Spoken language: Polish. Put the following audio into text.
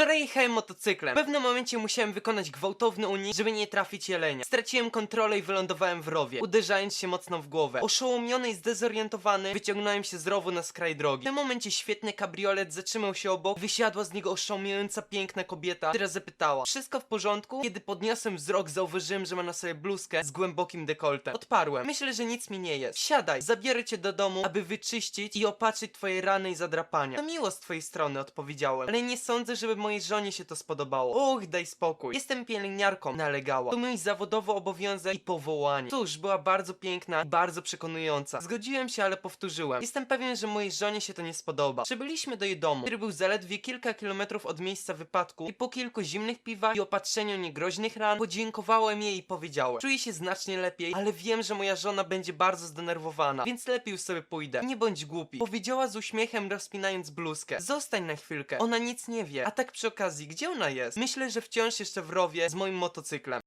Wczoraj jechałem motocyklem. W pewnym momencie musiałem wykonać gwałtowny unik, żeby nie trafić jelenia. Straciłem kontrolę i wylądowałem w rowie, uderzając się mocno w głowę. Oszołomiony i zdezorientowany, wyciągnąłem się z rowu na skraj drogi. W tym momencie świetny kabriolet zatrzymał się obok, wysiadła z niego oszałamiająca piękna kobieta, która zapytała, wszystko w porządku? Kiedy podniosłem wzrok, zauważyłem, że ma na sobie bluzkę z głębokim dekoltem. Odparłem, myślę, że nic mi nie jest. Siadaj, zabiorę cię do domu, aby wyczyścić i opatrzyć twoje rany i zadrapania. To miło z twojej strony, odpowiedziałem, ale nie sądzę, żeby mojej żonie się to spodobało. Och, daj spokój. Jestem pielęgniarką, nalegała. To mój zawodowy obowiązek i powołanie. Cóż, była bardzo piękna i bardzo przekonująca. Zgodziłem się, ale powtórzyłem. Jestem pewien, że mojej żonie się to nie spodoba. Przybyliśmy do jej domu, który był zaledwie kilka kilometrów od miejsca wypadku i po kilku zimnych piwach i opatrzeniu niegroźnych ran podziękowałem jej i powiedziałem. Czuję się znacznie lepiej, ale wiem, że moja żona będzie bardzo zdenerwowana, więc lepiej już sobie pójdę. Nie bądź głupi. Powiedziała z uśmiechem rozpinając bluzkę. Zostań na chwilkę. Ona nic nie wie. A tak przy okazji, gdzie ona jest? Myślę, że wciąż jeszcze w rowie z moim motocyklem.